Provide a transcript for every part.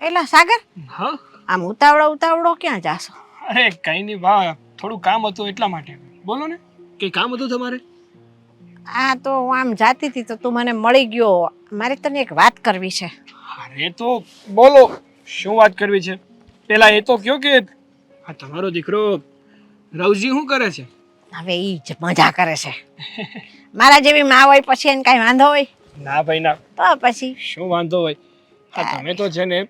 એલા સાગર? હા? આમ ઉતાવળો ઉતાવળો ક્યાં જાશો? અરે કઈ નહીં બા થોડું કામ હતું એટલા માટે. બોલો ને કંઈ કામ હતું તમારે? આ તો હું આમ જાતી હતી તો તું મને મળી ગયો. મારે તને એક વાત કરવી છે. અરે તો બોલો શું વાત કરવી છે? પેલા એ તો કયો કે આ તમારો દીકરો રવજી શું કરે છે? હવે ઈ જ મજા કરે છે. મારા જેવી માં હોય પછી એને કાંઈ વાંધો હોય? ના ભાઈ ના. તો પછી? શું વાંધો હોય? તમે તો છે ને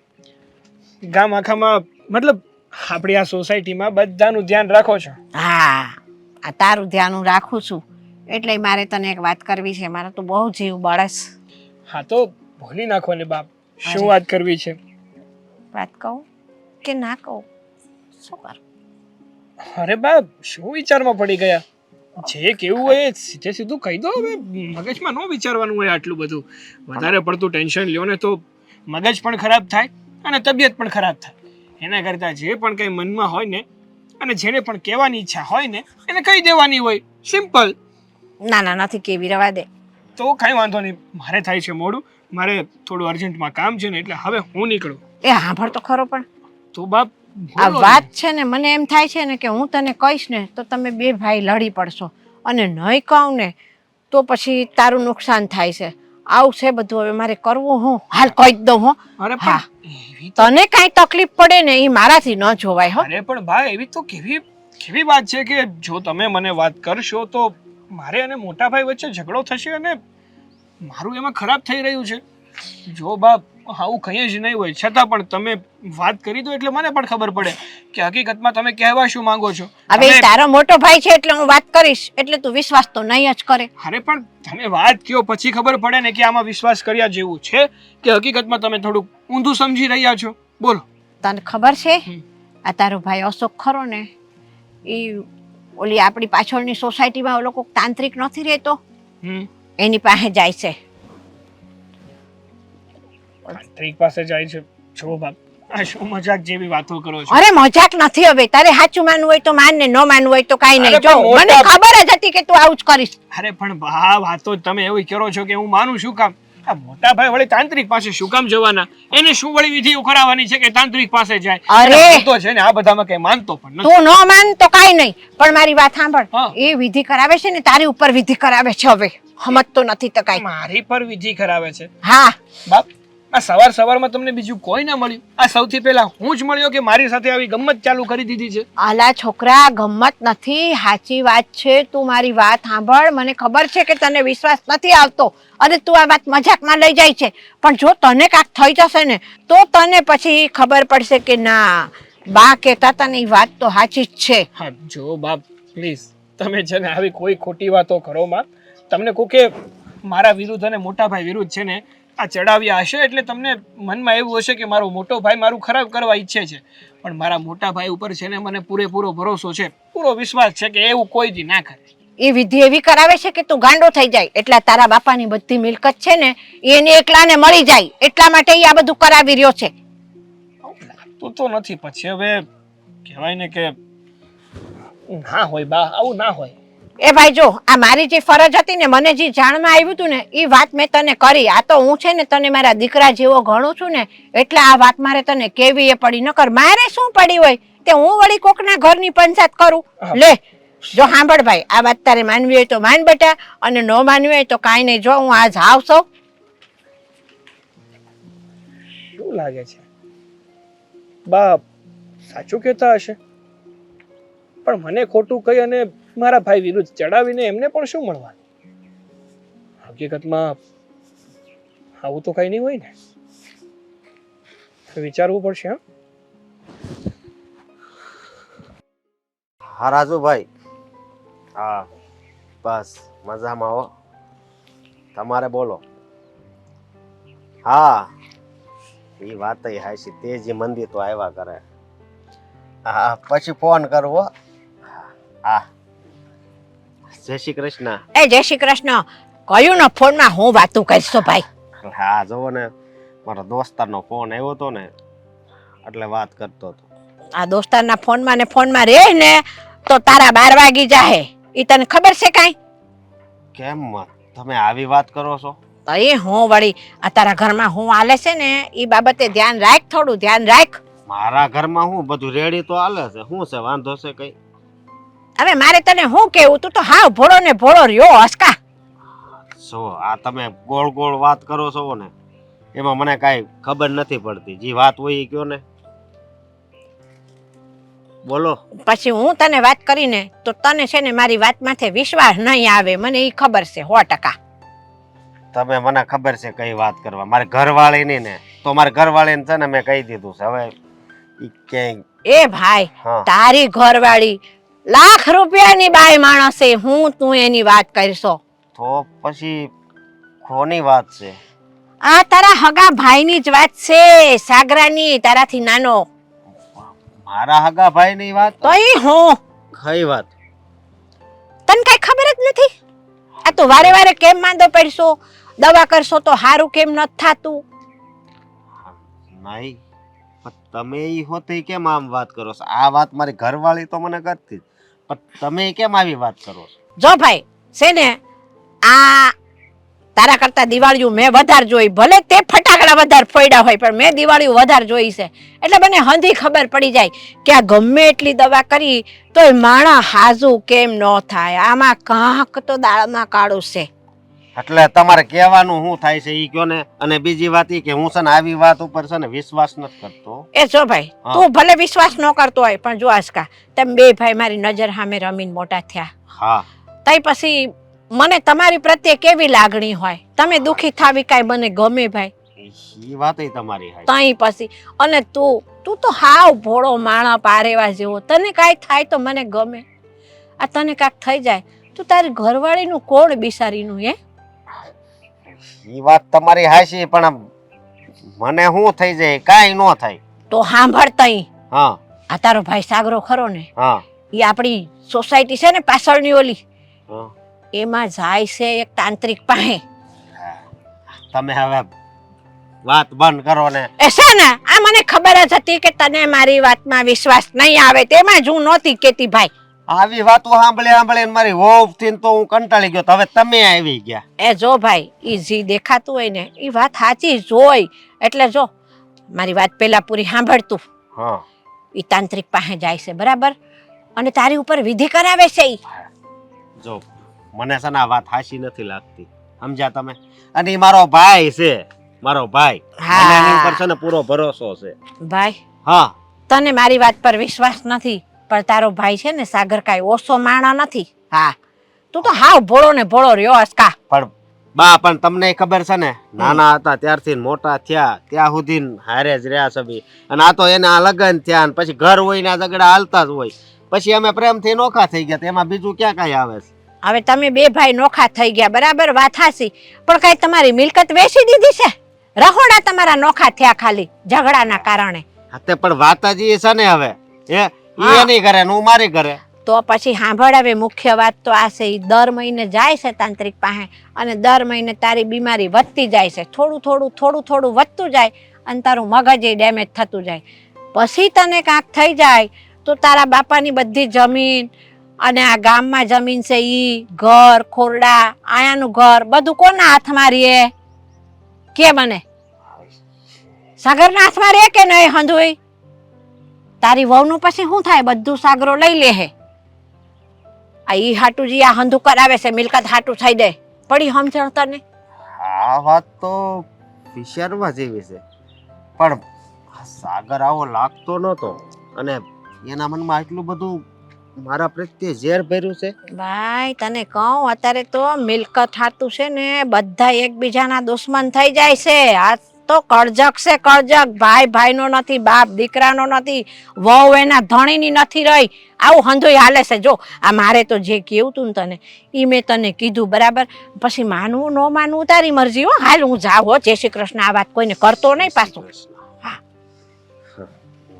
ગામ આખામાં મતલબ આપણી આ સોસાયટીમાં બધાનું ધ્યાન રાખો છો? હા આ તારું ધ્યાન હું રાખું છું. એટલે મારે તને એક વાત કરવી છે. મારે તો બહુ જીવ બળસ. હા તો ભૂલી નાખો ને બાપ. શું વાત કરવી છે? વાત કહું કે ના કહું? શું કરું? અરે બાપ શું વિચારમાં પડી ગયા? જે કેવું હોય એ સીધે સીધું કહી દો. હવે મગજમાં ન વિચારવાનું હોય આટલું બધું. વધારે પડતું ટેન્શન લ્યો ને તો મગજ પણ ખરાબ થાય. અને તબિયત પણ ખરાબ થાય. એના કરતાં જે પણ કંઈ મનમાં હોય ને અને જેને પણ કહેવાની ઈચ્છા હોય ને એને કહી દેવાની હોય. સિમ્પલ ના ના નથી કેવી રવા દે. તો કાંઈ વાંધો નહીં. મારે થાય છે મોડું. મારે થોડું અર્જન્ટમાં કામ છે ને એટલે હવે હું નીકળું. એ સાંભળ તો ખરો પણ. તો બાપ આ વાત છે ને મને એમ થાય છે ને કે હું તને કહીશ ને તો તમે બે ભાઈ લડી પડશો. અને નહીં કહું ને તો પછી તારું નુકસાન થાય છે. આવું છે બધું. હવે મારે કરવું હું. હાલ કહી જ દઉં હો. અરે હા. એવી તને કાંઈ તકલીફ પડે ને એ મારાથી ન જોવાય હો. અરે પણ ભાઈ એવી તો કેવી કેવી વાત છે કે જો તમે મને વાત કરશો તો મારે અને મોટા ભાઈ વચ્ચે ઝઘડો થશે અને મારું એમાં ખરાબ થઈ રહ્યું છે. જો બાપ આવું કંઈ જ નહીં હોય. છતાં પણ તમે વાત કરી દો એટલે મને પણ ખબર પડે કે હકીકતમાં તમે કહેવા શું માંગો છો. હવે તારો મોટો ભાઈ છે એટલે હું વાત કરીશ એટલે તું વિશ્વાસ તો નહીં જ કરે. અરે પણ તમે વાત કયો પછી ખબર પડે ને કે આમાં વિશ્વાસ કર્યા જેવું છે કે હકીકતમાં તમે થોડુંક ઊંધું સમજી રહ્યા છો. બોલો. તને ખબર છે? આ તારો ભાઈ અશોક ખરો ને એ ઓલી આપણી પાછળની સોસાયટીમાં લોકો તાંત્રિક નથી રહેતો? એની પાસે જાય છે. તાંત્રિક પાસે જાય છે. જો બાપ આ શું મજાક જેવી વાતો કરો છો? અરે મજાક નથી હવે તારે સાચું માનવું હોય તો માન ને ન માનવું હોય તો કાઈ નહીં. જો મને ખબર જ હતી કે તું આવું જ કરીશ. અરે પણ બા વાતો તમે એવું કરો છો કે હું માનું શું કામ? આ મોટા ભાઈ વળી તાંત્રિક પાસે શું કામ જવાના? એને શું વળી વિધિ કરાવવાની છે કે તાંત્રિક પાસે જાય? અરે! તો છે ને આ બધામાં કઈ માનતો પણ નથી. તું ન માન તો કાઈ નહીં પણ મારી વાત સાંભળ. એ વિધિ કરાવે છે ને તારી ઉપર વિધિ કરાવે છે હવે. નથી તો કાંઈ. મારી પર વિધિ કરાવે છે? હા. બાપ આ સવાર સવારમાં તમને બીજું કોઈ ના મળ્યું. આ સૌથી પહેલા હું જ મળ્યો કે મારી સાથે આવી ગમત ચાલુ કરી દીધી છે? આલા છોકરા ગમત નથી. સાચી વાત છે તું મારી વાત સાંભળ. મને ખબર છે કે તને વિશ્વાસ નથી આવતો. અને તું આ વાત મજાકમાં લઈ જાય છે. પણ જો તને કાંક થઈ જશે ને તો તને પછી ખબર પડશે કે ના બા કહેતા તને એ વાત તો સાચી જ છે. હા જો બાપ પ્લીઝ. તમે છે ને આવી કોઈ ખોટી વાતો કરો માં. તમને કોકે મારા વિરુદ્ધ અને મોટા ભાઈ વિરુદ્ધ છે ને આ ચડાવ્યા હશે એટલે તમને મનમાં એવું હશે કે મારો મોટો ભાઈ મારું ખરાબ કરવા ઈચ્છે છે. પણ મારા મોટા ભાઈ ઉપર છે ને મને પૂરેપૂરો ભરોસો છે. પૂરો વિશ્વાસ છે કે એવું કોઈ દી ના કરે. એ વિધિ એવી કરાવે છે કે તું ગાંડો થઈ જાય. એટલે તારા બાપાની બધી મિલકત છે ને એને એકલાને મળી જાય. એટલા માટે આ બધું કરાવી રહ્યો છે. તું લાગતું તો નથી પછી હવે કહેવાય ને કે ના હોય બા આવું ના હોય. એ ભાઈ જો આ મારી જે ફરજ હતી ને મને જે જાણમાં આવ્યું હતું ને એ વાત મેં તને કરી. આ તો હું છે ને તને મારા દીકરા જેવો ગણું છું ને એટલે આ વાત મારે તને કેવી એ પડી નકર મારે શું પડી હોય? તે હું વળી કોકના ઘરની પંચાયત કરું. લે જો સાંભળ ભાઈ આ વાત તારે માનવી હોય તો માન બેટા અને ન માનવી હોય તો કાંઈ નહીં. જો હું આજ આવશો શું લાગે છે? બાપ સાચું કહેતા હશે. પણ મને ખોટું કહી અને મારા ભાઈ વિરુદ્ધ ચડાવીને એમને પણ શું મળવાનું? હકીકતમાં આવું તો કઈ નહીં હોય ને. વિચારવું પડશે, હા? હા, રાજુભાઈ. હા, બસ, મજામાં હો. તમારે બોલો. હા એ વાત હાશી તે જે મંદિર તો આવ્યા કરે. હા, પછી ફોન કરવો હા. જય શ્રી કૃષ્ણ. એ જય શ્રી કૃષ્ણ. કયું ને ફોનમાં હું વાતું કરીશ ભાઈ? હા જુઓ ને મારો દોસ્તારનો ફોન આવ્યો હતો ને એટલે વાત કરતો હતો. આ દોસ્તારના ફોનમાં ને ફોનમાં રે ને તો તારા બાર વાગી જાહે. ઈ તને ખબર છે કાંઈ? કેમ? તમે આવી વાત કરો છો? તો એ હું વળી આ તારા ઘરમાં હું હાલે છે ને એ બાબતે ધ્યાન રાખ થોડું ધ્યાન રાખ. મારા ઘરમાં હું બધું રેડી તો હાલે છે. શું છે વાંધો છે કઈ? હવે મારે તને શું કેવું તું તો હાવ ભોળો ને ભોળો રહ્યો હસકા. સો આ તમે ગોળ ગોળ વાત કરો છો ને એમાં મને કાંઈ ખબર નથી પડતી. જે વાત હોય એ કયો ને. બોલો. પછી હું તને વાત કરીને તો તને છે ને મારી વાત માથે વિશ્વાસ નહીં આવે મને એ ખબર છે સો ટકા. તમે મને ખબર છે કઈ વાત કરવા. મારે ઘરવાળીની ને તો મારે ઘરવાળીને છે ને મેં કહી દીધું છે. હવે ઈ ક્યાંય એ ભાઈ હા. તારી ઘરવાળી લાખ રૂપિયાની બાઈ માણસે હું તું એની વાત કરશો. તો પછી કોની વાત છે? આ તારા હગા ભાઈની જ વાત છે સાગરાની તારાથી નાનો. મારા હગા ભાઈની વાત? તો ઈ હું. કઈ વાત? તને કઈ ખબર જ નથી? આ તો વારે વારે કેમ માંદો પડશો? દવા કરશો તો હારું કેમ નથી થાતું? નહીં તમે ઈ હોતે કેમ આમ વાત કરો છો? આ વાત મારી ઘરવાળી તો મને કરતી જ. તમે કેમ આવી વાત કરો જો ભાઈ, છે ને, આ તારા કરતા દિવાળીયું મેં વધારે જોઈ. ભલે તે ફટાકડા વધારે ફોડ્યા હોય, પણ મેં દિવાળી વધારે જોઈ છે. એટલે મને હંધી ખબર પડી જાય કે આ ગમે એટલી દવા કરી, તોય માણા હાજુ કેમ ન થાય? આમાં કાંક તો દાળમાં કાળું છે. એટલે તમારે કહેવાનું શું થાય છે ઈ કયો ને? અને બીજી વાત ઈ કે હું છે ને આવી વાત ઉપર છે ને વિશ્વાસ નથી કરતો. એ જો ભાઈ તું ભલે વિશ્વાસ ન કરતો હોય પણ જો આસકા તમે બે ભાઈ મારી નજર સામે રમીને મોટા થયા. હા. તઈ પછી મને તમારી પ્રત્યે કેવી લાગણી હોય? તમે દુખી થાવી કાંઈ મને ગમે ભાઈ? ઈ વાત તમારી હાય. તઈ પછી અને તું તું તો હાવ ભોળો માણા પારેવા જેવો. તને કાઈ થાય તો મને ગમે. આ તને કાંઈક થઈ જાય. તું તારી ઘરવાળીનું કોણ બિસારીનું હે? ઈ વાત તમારી હાસી પણ આમ મને શું થઈ જાય? કાંઈ ન થાય. તો સાંભળ તઈ. હા. આ તારો ભાઈ સાગરો ખરો ને હા. એ આપણી સોસાયટી છે ને પાછળની ઓલી. હા. એમાં જાય છે એક તાંત્રિક પાસે. તમે હવે વાત બંધ કરો ને. એ છે ને આ મને ખબર જ હતી કે તને મારી વાતમાં વિશ્વાસ નહીં આવે તેમાં જ હું નહોતી કેતી ભાઈ. આવી વાતો સાંભળી સાંભળી મારી હોવથી તો હું કંટાળી ગયો. હવે તમે આવી ગયા. એ જો ભાઈ ઈ જી દેખાતું હોય ને એ વાત સાચી જોઈ એટલે જો મારી વાત પહેલા પૂરી સાંભળતું હા. ઈ તાંત્રિક પાસે જાય છે બરાબર? અને તારી ઉપર વિધિ કરાવે છે ઈ. જો મને છે ને આ વાત હાચી નથી લાગતી. સમજ્યા તમે? અને ઈ મારો ભાઈ છે મારો ભાઈ. હા. મને એની ઉપર છે ને પૂરો ભરોસો છે. ભાઈ હા. તને મારી વાત પર વિશ્વાસ નથી. પણ તારો ભાઈ છે ને સાગર કાંઈ ઓછો માણા નથી. હા. તું તો હાવ ભોળો ને ભોળો રહ્યો અસકા પણ બા પણ તમને ખબર છે ને નાના હતા ત્યારથી મોટા થયા ત્યાં સુધી હારે જ રહ્યા સભી અને આ તો એના લગ્ન થયા ને પછી ઘર હોય ને ઝઘડા હાલતા જ હોય. પછી અમે પ્રેમથી નોખા થઈ ગયા એમાં બીજું ક્યાં કાંઈ આવે છે? હવે તમે બે ભાઈ નોખા થઈ ગયા બરાબર? વાત હાસી પણ કાંઈ તમારી મિલકત વેચી દીધી છે? રહોડા તમારા નોખા થયા ખાલી ઝઘડાના કારણે. હા તે પણ વાત જ છે ને હવે. એ હા. ઈ એની ઘરે ને હું મારી ઘરે. તો પછી સાંભળ હવે મુખ્ય વાત તો આ છે દર મહિને જાય છે તાંત્રિક પાસે અને દર મહિને તારી બીમારી વધતી જાય છે. થોડું થોડું થોડું થોડું વધતું જાય અને તારું મગજ એ ડેમેજ થતું જાય. પછી તને કાંક થઈ જાય તો તારા બાપાની બધી જમીન અને આ ગામમાં જમીન છે ઈ ઘર ખોરડા આયાનું ઘર બધું કોના હાથમાં રહે? કે મને? સાગરના હાથમાં રહે કે નહીં હંધુઈ તારી વહુનું પછી શું થાય? બધું સાગરો લઈ લે હે. આ ઈ હાટુજી આ હંધુ કરાવે છે મિલકત હાટુ થઈ દે. પડી સમજણ તને? આ વાત તો વિચારવા જેવી છે. પણ સાગર આવો લાગતો નતો અને એના મનમાં આટલું બધું મારા પ્રત્યે ઝેર ભર્યું છે. ભાઈ તને કહું અત્યારે તો મિલકત હાટુ છે ને બધા એકબીજાના દુશ્મન થઈ જાય છે. આ તો કળજક છે કળજક ભાઈ ભાઈનો નથી બાપ દીકરાનો નથી વહુ એના ધણીની નથી રહી. આવું હંધોઈ હાલે છે. જો આ મારે તો જે કેવું તું ને તને એ મેં તને કીધું બરાબર? પછી માનવું ન માનવું તારી મરજી હો. હાલ હું જાઉં હો. જય શ્રી કૃષ્ણ. આ વાત કોઈને કરતો નહીં પાછું. હા.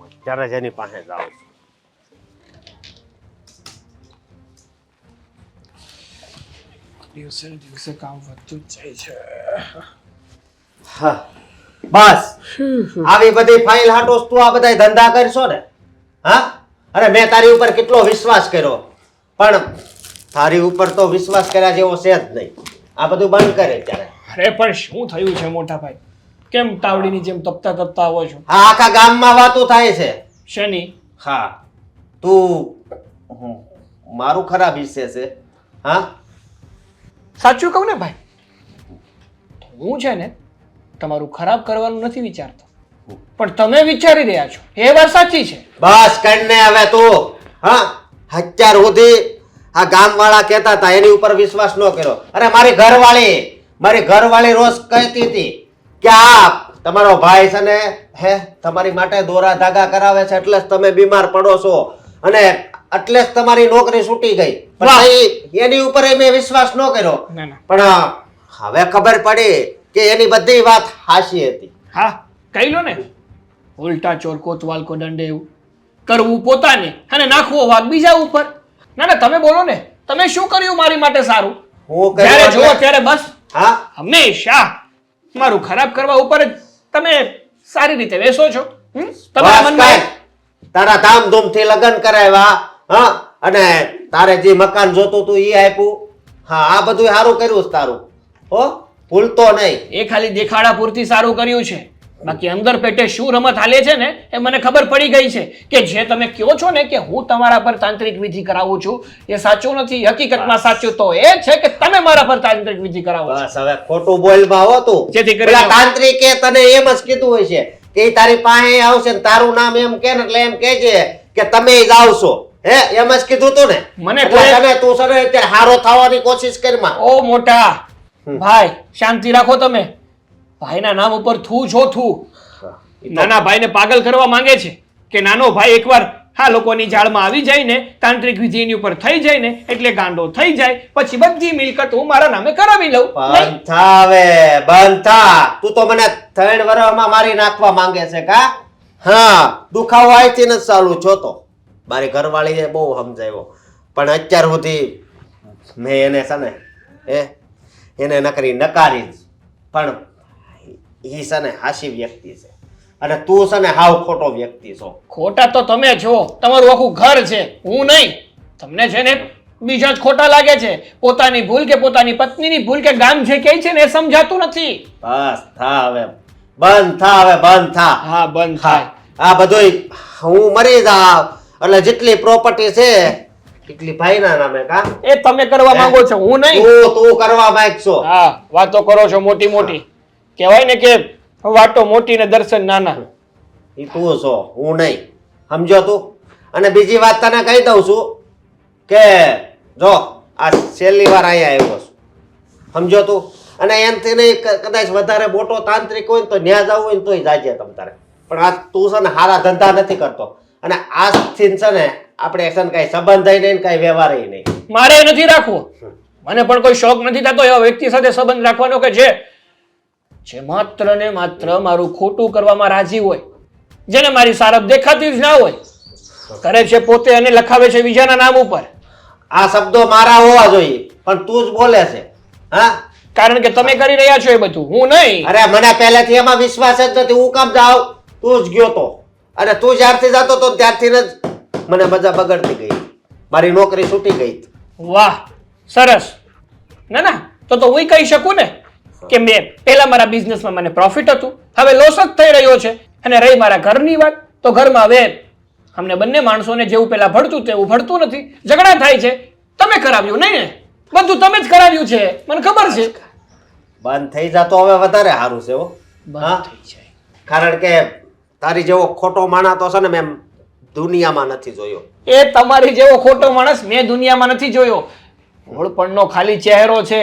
અત્યારે જ એની પાસે જાઉં દિવસે દિવસે કામ વધતું જ જાય છે. હા. બસ. આવી બધી ફાઇલ હાટોસ તું આ બધા ધંધા કરશો ને? હા? અરે મેં તારી ઉપર કેટલો વિશ્વાસ કર્યો? પણ તારી ઉપર તો વિશ્વાસ કર્યા જેવો છે જ નહીં. આ બધું બંધ કરે ત્યારે. અરે પણ શું થયું છે મોટા ભાઈ કેમ તાવડીની જેમ તપતા તપતા આવો છો? હા આખા ગામમાં વાતો થાય છે. શેની? હા. તું મારું ખરાબ હિસ્સે છે. હા? સાચું કહું ને ભાઈ? હું છે ને તમારું ખરાબ કરવાનું નથી વિચારતો. પણ તમે વિચારી રહ્યા છો. એ વાત સાચી છે. બસ કણને હવે તું. હા અત્યાર સુધી આ ગામવાળા કહેતા હતા એની ઉપર વિશ્વાસ ન કર્યો. અરે મારી ઘરવાળી મારી ઘરવાળી રોજ કહેતી હતી કે આ તમારો ભાઈ છે ને હે તમારી માટે દોરા ધાગા કરાવે છે એટલે જ તમે બીમાર પડો છો. અને એટલે જ તમારી નોકરી છૂટી ગઈ. પણ. એની ઉપર મેં વિશ્વાસ ન કર્યો. પણ હવે ખબર પડી કે એની બધી વાત હાસી હતી. હા કહી લો ને. ઉલટા ચોર કોતવાલ કો દંડે એવું. કરવું પોતાને અને નાખવો વાગ બીજા ઉપર. ના ના તમે બોલો ને. તમે શું કર્યું મારી માટે સારું? હું જ્યારે જો ત્યારે બસ. હા? હંમેશા મારું ખરાબ કરવા ઉપર જ તમે સારી રીતે વેસો છો. હમ? તમારા મનમાં. તારા ધામધૂમથી લગ્ન કરાવ્યા હા? અને તારે જે મકાન જોતું તું એ આપ્યું. હા આ બધું સારું કર્યું તારું. હો? ભૂલતો નહીં. એ ખાલી દેખાડા પૂરતી સારું કર્યું છે. બાકી અંદર પેટે શું રમત હાલે છે ને એ મને ખબર પડી ગઈ છે કે જે તમે કહો છો ને કે હું તમારા પર તાંત્રિક વિધિ કરાવું છું એ સાચું નથી. હકીકતમાં સાચું તો એ છે કે તમે મારા પર તાંત્રિક વિધિ કરાવો બસ હવે ખોટું બોલમાં હો તું. જેથી કરીને- તાંત્રિકે તને એમ જ કીધું હોય છે કે તારી પાસે આવશે ને તારું નામ એમ કે એટલે એમ કહેજે કે તમે જ આવશો. હે એમ જ કીધું તું ને? મને તું છે ને અત્યારે હારો થવાની કોશિશ કરી ઓ મોટા. ભાઈ શાંતિ રાખો તમે. ભાઈના નામ ઉપર થૂ છો થૂ. નાના ભાઈને પાગલ કરવા માંગે છે કે નાનો ભાઈ એકવાર હા લોકોની જાળમાં આવી જાય ને તાંત્રિક વિધિ એની ઉપર થઈ જાય ને એટલે ગાંડો થઈ જાય પછી બધી મિલકત હું મારા નામે કરાવી લઉં. બંધાવે બંધ તું તો મને ત્રણ વર્ષમાં મારી નાખવા માંગે છે કા? હા દુખાવો અહીંથી જ ચાલુ છો તો. મારી ઘરવાળીએ બહુ સમજાવ્યો. પણ અત્યાર સુધી મેં એને છે ને એ એને નકરી નકારી જ પણ ઈ છે ને હાસી વ્યક્તિ છે. અને તું છે ને હાવ ખોટો વ્યક્તિ છો. ખોટા તો તમે છો તમારું આખું ઘર છે. હું નહીં. તમને છે ને બીજા જ ખોટા લાગે છે. પોતાની ભૂલ કે પોતાની પત્નીની ભૂલ કે ગામ જે કહે છે ને એ સમજાતું નથી. બસ થા હવે. બંધ થા હવે બંધ થા. હા બંધ થાય. આ બધુંય હું મરી જાવ. એટલે જેટલી પ્રોપર્ટી છે એટલી ભાઈના નામે કા? એ તમે કરવા માંગો છો હું નહીં. તું તું કરવા માંગશો હા વાતો કરો છો મોટી મોટી કહેવાય ને કે વાતો મોટી ને દર્શન નાના. ઈ તું છો હું નહીં. સમજો તું? અને બીજી વાત તને કહી દઉં છું કે જો આ છેલ્લી વાર અહીંયા આવ્યો છું. સમજો તું? અને એનથી નહીં કદાચ વધારે મોટો તાંત્રિક હોય ને તો ન્યા જવું હોય ને તોય જાજે તમ તારે. પણ આ તું છે ને હારા ધંધા નથી કરતો. અને આજથી છે ને આપણે છે ને કાંઈ સંબંધ નહીં ને કાંઈ વ્યવહાર નહીં. મારે નથી રાખવો. મને પણ કોઈ શોખ નથી થતો એવા વ્યક્તિ સાથે સંબંધ રાખવાનો કે જે જે માત્ર ને માત્ર મારું ખોટું કરવામાં રાજી હોય જેને મારી સારપ દેખાતી જ ના હોય કરે છે પોતે અને લખાવે છે બીજાના નામ ઉપર. આ શબ્દો મારા હોવા જોઈએ પણ તું જ બોલે છે. હા? કારણ કે તમે કરી રહ્યા છો એ બધું. હું નહીં. અરે મને પહેલેથી એમાં વિશ્વાસ જ નથી. હું કામ જાઉં? તું જ ગયો તો. અને તું જ્યારથી જતો તો ત્યારથી જ મને મજા બગડતી ગઈ. મારી નોકરી છૂટી ગઈ. વાહ સરસ. ના ના તો તો હું કહી શકું ને કે મેં પહેલા મારા બિઝનેસમાં મને પ્રોફિટ હતું હવે લોસ જ થઈ રહ્યો છે. અને રહી મારા ઘરની વાત તો ઘરમાં હવે અમને બંને માણસોને જેવું પહેલા ભળતું તેવું ભળતું નથી. ઝઘડા થાય છે. તમે કરાવ્યું નહીં ને? બધું તમે જ કરાવ્યું છે. મને ખબર છે. બંધ થઈ જતો હવે વધારે સારું છે હો? બંધ થઈ જાય. કારણ કે તારી જેવો ખોટો માણા તો છે ને મેં દુનિયામાં નથી જોયો. એ તમારી જેવો ખોટો માણસ મેં દુનિયામાં નથી જોયો. ભોળપણનો ખાલી ચહેરો છે.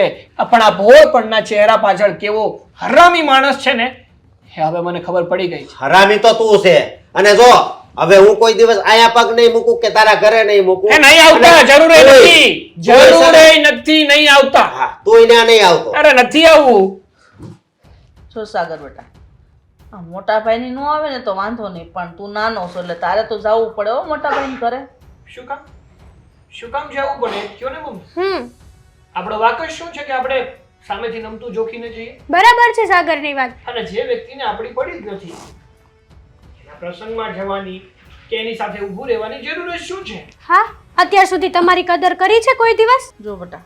પણ આ ભોળપણના ચહેરા પાછળ કેવો હરામી માણસ છે ને એ હવે મને ખબર પડી ગઈ છે. હરામી તો તું છે. અને જો હવે હું કોઈ દિવસ આયા પગ નહીં મૂકું કે તારા ઘરે નહીં મૂકું? નહીં આવતા જરૂર નથી. જરૂર નથી નહીં આવતા. તું એને નહીં આવતો. અરે નથી આવવું. જો સાગર બેટા આ મોટા ભાઈની નો આવે ને તો વાંધો નહીં પણ તું નાનો છો એટલે તારે તો જવું પડે હો મોટા ભાઈને ઘરે. શું કામ? શું કામ જવું પડે? કયો ને મમ્મી હમ. આપણો વાક શું છે કે આપણે સામેથી નમતું જોખીને જઈએ? બરાબર છે સાગરની વાત. અને જે વ્યક્તિને આપણી પડી જ નથી એના પ્રસંગમાં જવાની કે એની સાથે ઊભું રહેવાની જરૂર શું છે? હા અત્યાર સુધી તમારી કદર કરી છે કોઈ દિવસ? જો બટા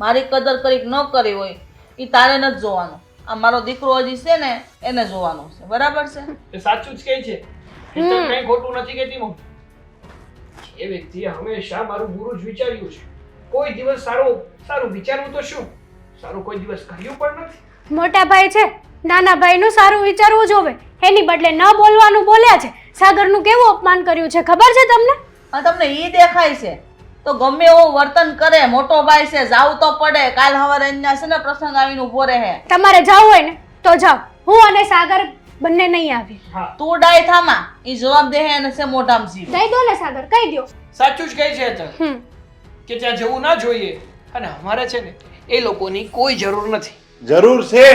મારી કદર કરી ન કરી હોય એ તારે નથી જોવાનું. આ મારો દીકરો હજી છે ને એને જોવાનું છે. બરાબર છે? એ સાચું જ કહે છે. એ તો કંઈ ખોટું નથી કહેતી મમ્મી એ વ્યક્તિએ હંમેશા મારું બુરું જ વિચાર્યું છે. કોઈ દિવસ સારું સારું વિચારવું તો શું? સારું કોઈ દિવસ કર્યું પણ નથી. મોટા ભાઈ છે નાના ભાઈનું સારું વિચારવું જોવે. એની બદલે ન બોલવાનું બોલ્યા છે. સાગરનું કેવું અપમાન કર્યું છે ખબર છે તમને? તમને એ દેખાય છે. તો ગમે એવું વર્તન કરે મોટો ભાઈ છે જાવ તો પડે. કાલ સવારે અહીંયા છે ને પ્રસંગ આવીને ઊભો રહે. તમારે જવું હોય ને તો જાઓ હું અને સાગર બંને નહીં આવી તું ડાય થામા. ઈ જવાબ દે એને છે મોઢામાં જીવ દઈ દો ને સાગર કહી દો સાચું જ કહે છે તો. કે ત્યાં જવું ના જોઈએ. અને અમારે છે ને એ લોકોની કોઈ જરૂર નથી. જરૂર છે.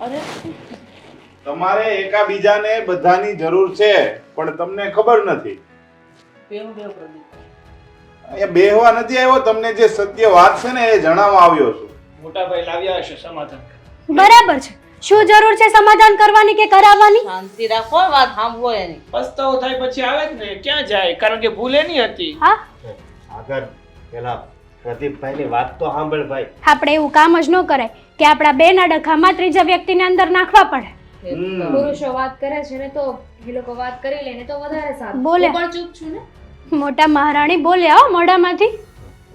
અરે. તમારે એકાબીજાને બધાની જરૂર છે પણ તમને ખબર નથી. પેલું બેહુ પ્રદીપ. એ બેહવા નથી આવ્યો તમને જે સત્ય વાત છે ને એ જણાવવા આવ્યો છું. મોટા ભાઈ લાવ્યા હશે સમાધાન. બરાબર છે. શું જરૂર છે સમાધાન કરવાની કે કરાવવાની? શાંતિ રાખો વાત સાંભળો એની. પસ્તાવો થાય પછી આવે જ ને ક્યાં જાય? કારણ કે ભૂલે એની હતી. હા? આગળ પેલા પ્રદીપભાઈની વાત તો સાંભળ ભાઈ. આપણે એવું કામ જ ન કરાય કે આપણા બે ના ડખામાં ત્રીજા વ્યક્તિને અંદર નાખવા પડે. પુરુષો વાત કરે છે ને તો એ લોકો વાત કરી લે ને તો વધારે સારું. બોલે. પણ ચૂપ છું ને? મોટા મહારાણી બોલ્યા હો મોઢામાંથી.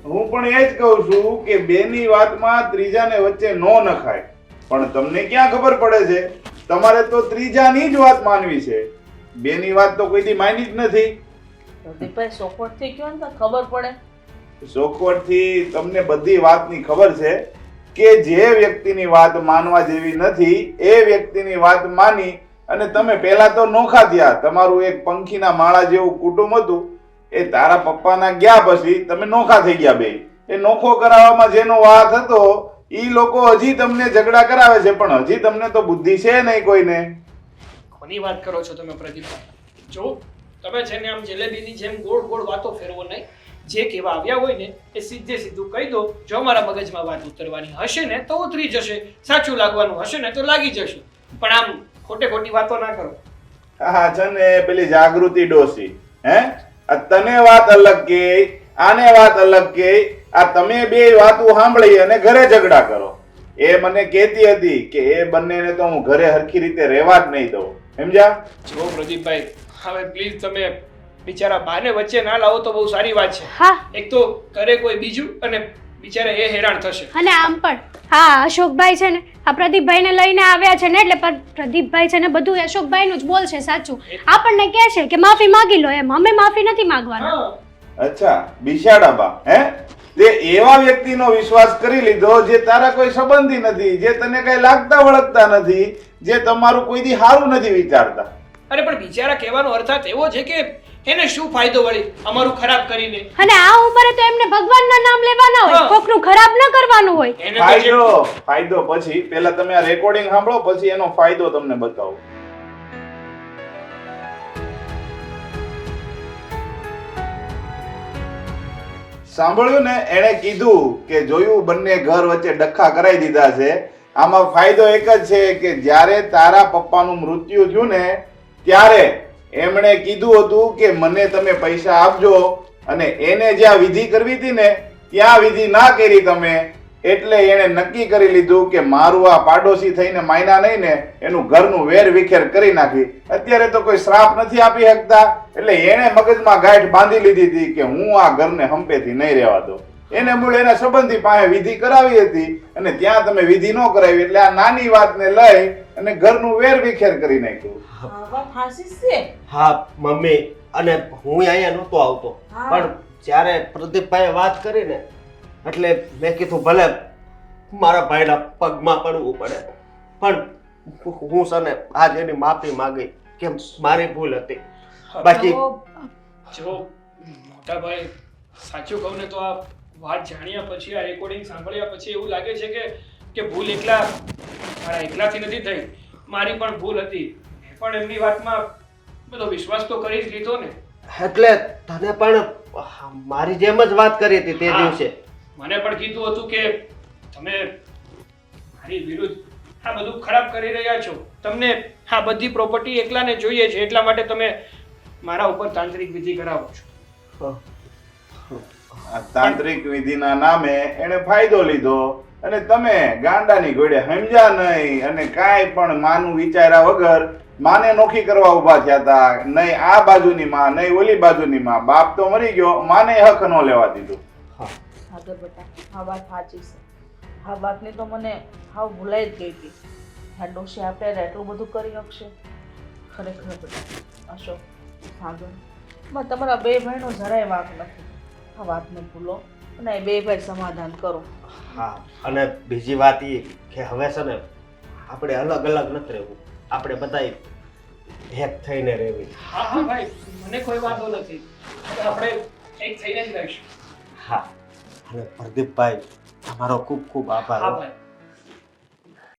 હું પણ એ જ કહું છું કે બેની વાતમાં ત્રીજાને વચ્ચે નો નખાય. પણ તમને ક્યાં ખબર પડે છે? તમારે તો ત્રીજાની જ વાત માનવી છે. બેની વાત તો કોઈથી માની જ નથી. ને ખબર પડે. ચોખવટથી તમને બધી વાતની ખબર છે કે જે વ્યક્તિની વાત માનવા જેવી નથી એ વ્યક્તિની વાત માની અને તમે પહેલા તો નોખા થયા. તમારું એક પંખીના માળા જેવું કુટુંબ હતું. એ તારા પપ્પાના ગયા પછી તમે નોખા થઈ ગયા બે. એ નોખો કરાવવામાં જેનો વાત હતો એ લોકો હજી તમને ઝઘડા કરાવે છે પણ હજી તમને તો બુદ્ધિ છે નહીં કોઈને. કોની વાત કરો છો તમે પ્રદીપ? જો તમે છે ને આમ જલેબીની જેમ ગોળ ગોળ વાતો ફેરવો નહીં જે કહેવા આવ્યા હોય ને એ સીધે સીધું કહી દો જો મારા મગજમાં વાત ઉતરવાની હશે ને તો ઉતરી જશે. સાચું લાગવાનું હશે ને તો લાગી જશે. પણ આમ ખોટે ખોટી વાતો ના કરો. હા છે ને પેલી જાગૃતિ ડોસી હે? આ તને વાત અલગ કે આને વાત અલગ કે આ તમે બે વાતો સાંભળી અને ઘરે ઝઘડા કરો. એ મને કહેતી હતી કે એ બંનેને તો હું ઘરે હરખી રીતે રહેવા જ નહીં દઉં. સમજ્યા? જો પ્રદીપભાઈ હવે પ્લીઝ તમે બિચારા બાને વચ્ચે ના લાવો તો બહુ સારી વાત છે. હા. એક તો કરે કોઈ બીજું અને બિચારા એ હેરાન થશે. અને આમ પણ. હા અશોકભાઈ છે ને આ પ્રદીપભાઈને લઈને આવ્યા છે ને એટલે પ્રદીપભાઈ છે ને બધું અશોકભાઈનું જ બોલશે સાચું. આપણને કહે છે કે માફી માંગી લો એમ. અમે માફી નથી માંગવાના. અચ્છા બિશાડાબા હે? તે એવા વ્યક્તિનો વિશ્વાસ કરી લીધો જે તારા કોઈ સંબંધી નથી જે તને કઈ લાગતા વળગતા નથી જે તમારું કોઈ દી સારું નથી વિચારતા. અરે પણ બિચારા કહેવાનો અર્થાત એવો છે કે એને શું ફાયદો વળી? અમારું ખરાબ કરીને. અને આ ઉંમરે તો એમને ભગવાનના નામ લેવાના હોય કોકનું ખરાબ ન કરવાનું હોય. ફાયદો ફાયદો પછી પહેલા તમે આ રેકોર્ડિંગ સાંભળો પછી એનો ફાયદો તમને બતાવું. સાંભળ્યું ને એણે કીધું કે જોયું બંને ઘર વચ્ચે ડખા કરાઈ દીધા છે. આમાં ફાયદો એક જ છે કે જ્યારે તારા પપ્પાનું મૃત્યુ થયું ને ત્યારે એમણે કીધું હતું કે મને તમે પૈસા આપજો. અને એને જ્યાં વિધિ કરવી હતી ને ત્યાં વિધિ ના કરી તમે એટલે એણે નક્કી કરી લીધું કે મારું આ પાડોશી થઈને માયના નહીં ને એનું ઘરનું વેર વિખેર કરી નાખી. અત્યારે તો કોઈ શ્રાપ નથી આપી શકતા એટલે એણે મગજમાં ગાંઠ બાંધી લીધી હતી કે હું આ ઘરને હંપેથી નહીં રહેવા દઉં. એને મૂળ એના સંબંધી પાસે વિધિ કરાવી હતી અને ત્યાં તમે વિધિ ન કરાવી એટલે આ નાની વાતને લઈ અને ઘરનું વેર વિખેર કરી નાખ્યું. હા મમ્મી અને હું અહીંયા નહોતો આવતો. પણ જ્યારે પ્રદીપભાઈએ વાત કરી ને એટલે મેં કીધું ભલે મારા ભાઈના પગમાં પડવું પડે પણ હું સને આજે એની માફી માંગી કે મારી ભૂલ હતી. બાકી જો મોટા ભાઈ સાચું કહું ને તો આ વાત જાણ્યા પછી આ રેકોર્ડિંગ સાંભળ્યા પછી એવું લાગે છે કે કે ભૂલ એકલા મારા એકલાથી નથી થઈ. મારી પણ ભૂલ હતી. પણ એમની વાતમાં બધો વિશ્વાસ તો કરી જ લીધો ને. એટલે તને પણ મારી જેમ જ વાત કરી હતી તે દિવસે. મને પણ કીધું હતું કે તમે મારી વિરુદ્ધ આ બધું ખરાબ કરી રહ્યા છો. તમને આ બધી પ્રોપર્ટી એકલાને જોઈએ છે એટલા માટે તમે મારા ઉપર તાંત્રિક વિધિ કરાવો છો. તાંત્રિક વિધિના નામે એણે ફાયદો લીધો. અને તમે ગાંડાની ઘોડે સમજ્યા નહીં અને કાંઈ પણ માનું વિચાર્યા વગર માને નોખી કરવા ઊભા થયા હતા. નહીં આ બાજુની માં નહીં ઓલી બાજુની માં. બાપ તો મરી ગયો માને હક ન લેવા દીધું. સાગર બેટા આ વાત સાચી છે. આ વાતની તો મને હાવ ભૂલાઈ જ ગઈ હતી. આ ડોશી આપણે એટલું બધું કરી શકશે ખરેખર બેટા અશોક સાગરમાં તમારા બે ભાઈનો જરાય વાંક નથી. આ વાતને ભૂલો. અને બે ભાઈ સમાધાન કરો. હા અને બીજી વાત એ કે હવે છે ને આપણે અલગ અલગ નથી રહેવું. આપણે બધા એક થઈને રહેવી. હા હા ભાઈ મને કોઈ વાંધો નથી. આપણે એક થઈને જ રહીશું. હા અને પ્રદીપભાઈ તમારો ખૂબ ખૂબ આભાર હા ભાઈ.